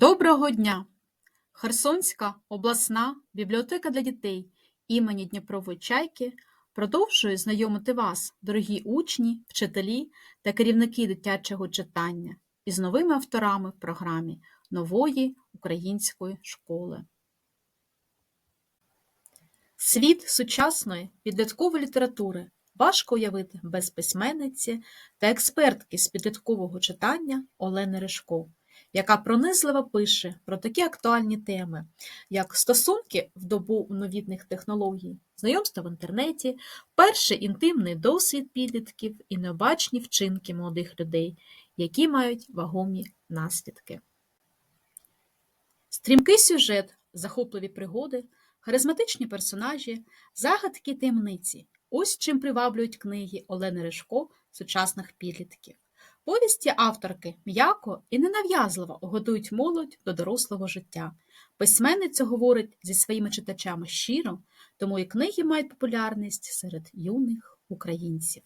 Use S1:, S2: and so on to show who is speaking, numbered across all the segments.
S1: Доброго дня! Херсонська обласна бібліотека для дітей імені Дніпрової Чайки продовжує знайомити вас, дорогі учні, вчителі та керівники дитячого читання із новими авторами в програмі нової української школи. Світ сучасної підліткової літератури важко уявити без письменниці та експертки з підліткового читання Олени Ришко яка пронизливо пише про такі актуальні теми, як стосунки в добу новітних технологій, знайомство в інтернеті, перший інтимний досвід підлітків і необачні вчинки молодих людей, які мають вагомі наслідки. Стрімкий сюжет, захопливі пригоди, харизматичні персонажі, загадки таємниці ось чим приваблюють книги Олени Ришко сучасних підлітків. Повісті авторки м'яко і ненав'язливо годують молодь до дорослого життя. Письменниця говорить зі своїми читачами щиро, тому і книги мають популярність серед юних українців.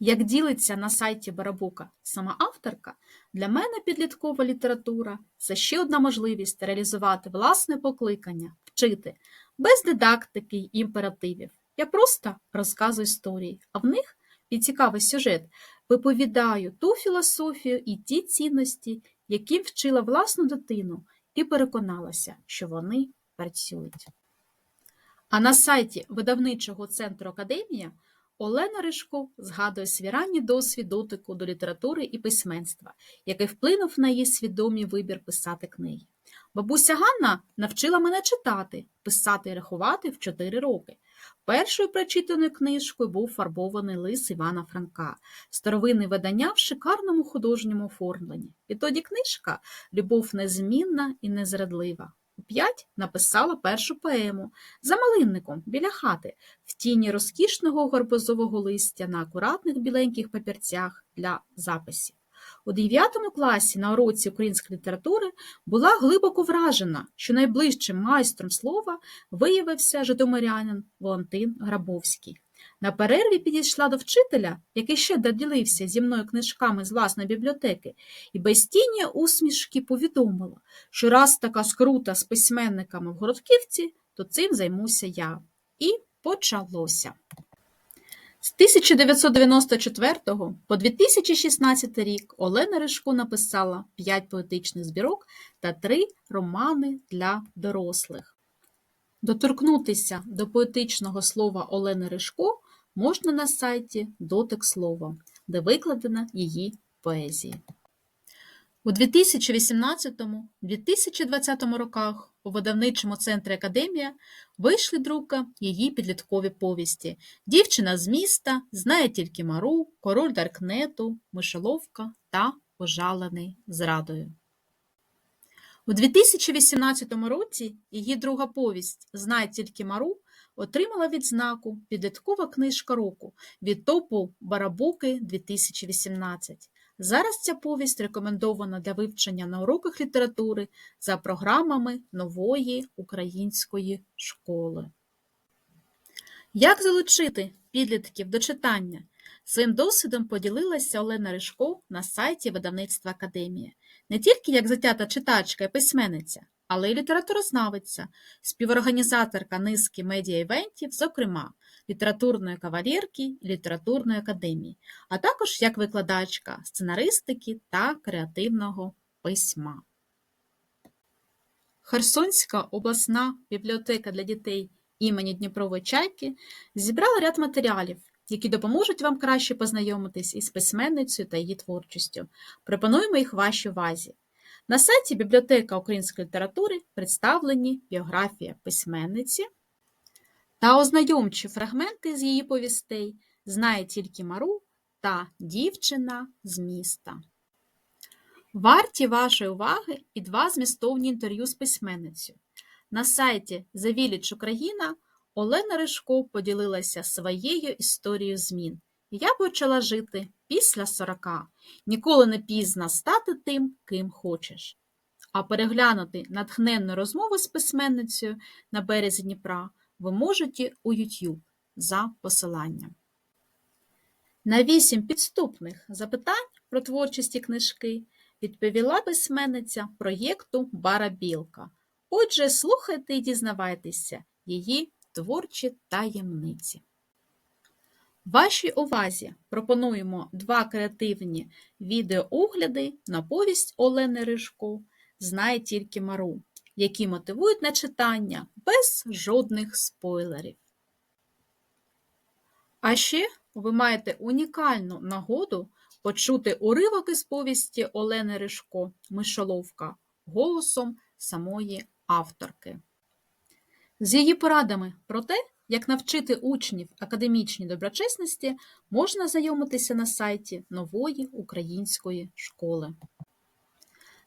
S1: Як ділиться на сайті Барабука сама авторка, для мене підліткова література це ще одна можливість реалізувати власне покликання, вчити, без дидактики й імперативів. Я просто розказую історії, а в них і цікавий сюжет виповідаю ту філософію і ті цінності, яким вчила власну дитину, і переконалася, що вони працюють. А на сайті видавничого центру Академія Олена Ришко згадує свій ранній досвід дотику до літератури і письменства, який вплинув на її свідомий вибір писати книги. Бабуся Ганна навчила мене читати, писати і рахувати в 4 роки. Першою прочитаною книжкою був фарбований лис Івана Франка, старовинне видання в шикарному художньому оформленні. Відтоді книжка Любов незмінна і незрадлива. У п'ять написала першу поему за малинником біля хати, в тіні розкішного горбозового листя на акуратних біленьких папірцях для записів. У 9 класі на уроці української літератури була глибоко вражена, що найближчим майстром слова виявився житомирянин Валентин Грабовський. На перерві підійшла до вчителя, який ще доділився зі мною книжками з власної бібліотеки, і без тіні усмішки повідомила, що раз така скрута з письменниками в Городківці, то цим займуся я. І почалося. З 1994 по 2016 рік Олена Ришко написала 5 поетичних збірок та 3 романи для дорослих. Доторкнутися до поетичного слова Олени Ришко можна на сайті Дотик слова, де викладена її поезія. У 2018-2020 роках у видавничому центрі Академія вийшли друка її підліткові повісті Дівчина з міста, знає тільки Мару, Король Даркнету, Мишеловка та Пожалений зрадою. У 2018 році її друга повість Знає тільки Мару отримала відзнаку Підліткова книжка року від топу Барабуки 2018. Зараз ця повість рекомендована для вивчення на уроках літератури за програмами нової української школи. Як залучити підлітків до читання? Своїм досвідом поділилася Олена Ришко на сайті видавництва Академія. Не тільки як затята читачка і письменниця, але й літературознавиця, співорганізаторка низки медіа-івентів, зокрема літературної кавалерки і літературної академії, а також як викладачка сценаристики та креативного письма. Херсонська обласна бібліотека для дітей імені Дніпрової Чайки зібрала ряд матеріалів, які допоможуть вам краще познайомитись із письменницею та її творчістю. Пропонуємо їх вашій увазі. На сайті Бібліотека української літератури представлені біографія письменниці та ознайомчі фрагменти з її повістей знає тільки Мару та дівчина з міста. Варті вашої уваги і два змістовні інтерв'ю з письменницею. На сайті Village Україна Олена Ришко поділилася своєю історією змін. Я почала жити після сорока. Ніколи не пізно стати тим, ким хочеш. А переглянути натхненну розмову з письменницею на березі Дніпра ви можете у YouTube за посиланням. На вісім підступних запитань про творчість книжки відповіла письменниця проєкту Барабілка. Отже, слухайте і дізнавайтеся її творчі таємниці. Вашій увазі пропонуємо два креативні відеоогляди на повість Олени Рижко Знає тільки Мару, які мотивують на читання без жодних спойлерів. А ще ви маєте унікальну нагоду почути уривок із повісті Олени Рижко Мишоловка голосом самої авторки. З її порадами про те, як навчити учнів академічній доброчесності, можна знайомитися на сайті нової української школи.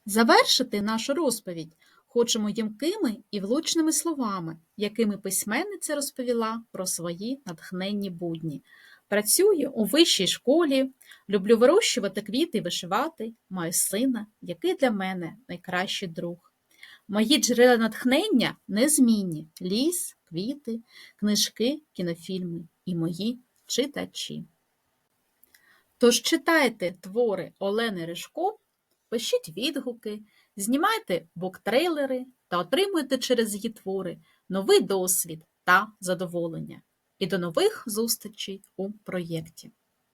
S1: Завершити нашу розповідь хочемо ємкими і влучними словами, якими письменниця розповіла про свої натхненні будні. Працюю у вищій школі, люблю вирощувати квіти і вишивати, маю сина, який для мене найкращий друг. Мої джерела натхнення незмінні – ліс, квіти, книжки, кінофільми і мої читачі. Тож читайте твори Олени Рижко, пишіть відгуки, знімайте буктрейлери та отримуйте через її твори новий досвід та задоволення. І до нових зустрічей у проєкті.